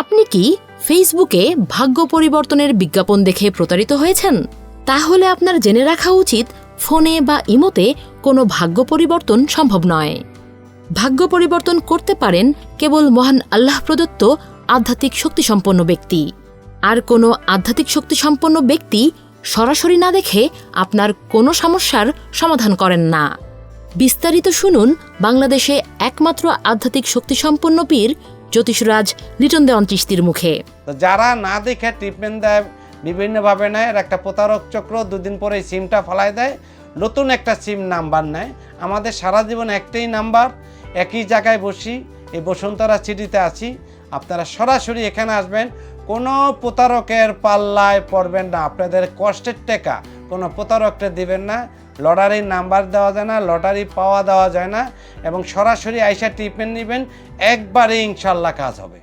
আপনি কি ফেসবুকে ভাগ্য পরিবর্তনের বিজ্ঞাপন দেখে প্রতারিত হয়েছেন? তাহলে আপনার জেনে রাখা উচিত, ফোনে বা ইমোতে কোনো ভাগ্য পরিবর্তন সম্ভব নয়। ভাগ্য পরিবর্তন করতে পারেন কেবল মহান আল্লাহ প্রদত্ত আধ্যাত্মিক শক্তিসম্পন্ন ব্যক্তি। আর কোনো আধ্যাত্মিক শক্তিসম্পন্ন ব্যক্তি সরাসরি না দেখে আপনার কোনো সমস্যার সমাধান করেন না। বিস্তারিত শুনুন বাংলাদেশে একমাত্র আধ্যাত্মিক শক্তিসম্পন্ন পীর জ্যোতিষরাজ লিটন দেওয়ান চিস্তির মুখে। যারা না দেখে ট্রিটমেন্ট দেয়, বিভিন্নভাবে নেয় একটা প্রতারক চক্র দুদিন পরে সিমটা ফলাই দেয়, নতুন একটা সিম নাম্বার নেয়। আমাদের সারা জীবন একটাই নাম্বার একই জায়গায় বসি, এই বসন্তরা সিটিতে আছি। আপনারা সরাসরি এখানে আসবেন, কোনো প্রতারকের পাল্লায় পড়বেন না। আপনাদের কষ্টের টাকা কোনো প্রতারকটা দিবেন না, লটারির নাম্বার দেওয়া যায় না, লটারি পাওয়া দেওয়া যায় না, এবং সরাসরি আইসা ট্রিটমেন্ট নেবেন, একবারে ইনশাল্লাহ কাজ হবে।